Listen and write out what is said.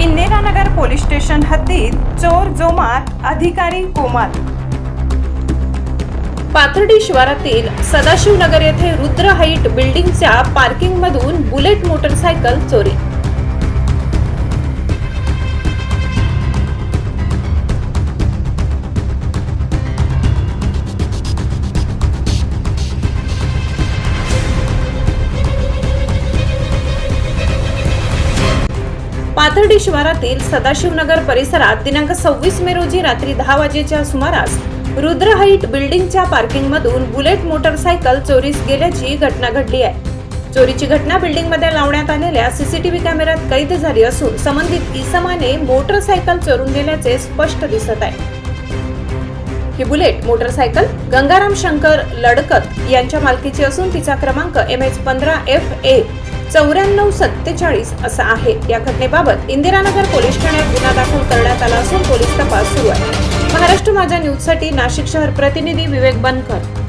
Indiranagar police station हद्दीत चोर जोमात अधिकारी कोमात पाथर्डी शिवारातील सदाशिवनगर येथे रुद्र हाईट बिल्डिंगच्या पार्किंगमधून बुलेट मोटरसायकल चोरी. पाथर्डी शिवारातील सदाशिवनगर परिसरात दिनांक सव्वीस मे रोजी रात्री दहा वाजेच्या सुमारास रुद्र हाईट बिल्डिंगच्या पार्किंगमधून बुलेट मोटरसायकल चोरीस गेल्याची घटना घडली आहे. चोरीची घटना बिल्डिंगमध्ये लावण्यात आलेल्या सीसीटीव्ही कॅमेऱ्यात कैद झाली असून संबंधित इसमाने मोटरसायकल चोरून गेल्याचे स्पष्ट दिसत आहे. ही बुलेट मोटरसायकल गंगाराम शंकर लडकत यांच्या मालकीची असून तिचा क्रमांक एम एच पंधरा एफ ए चौऱ्याण्णव सत्तेचाळीस असा आहे. या घटनेबाबत इंदिरानगर पोलीस ठाण्यात गुन्हा दाखल करण्यात आला असून पोलीस तपास सुरू आहे. महाराष्ट्र माझ्या न्यूजसाठी नाशिक शहर प्रतिनिधी विवेक बनकर.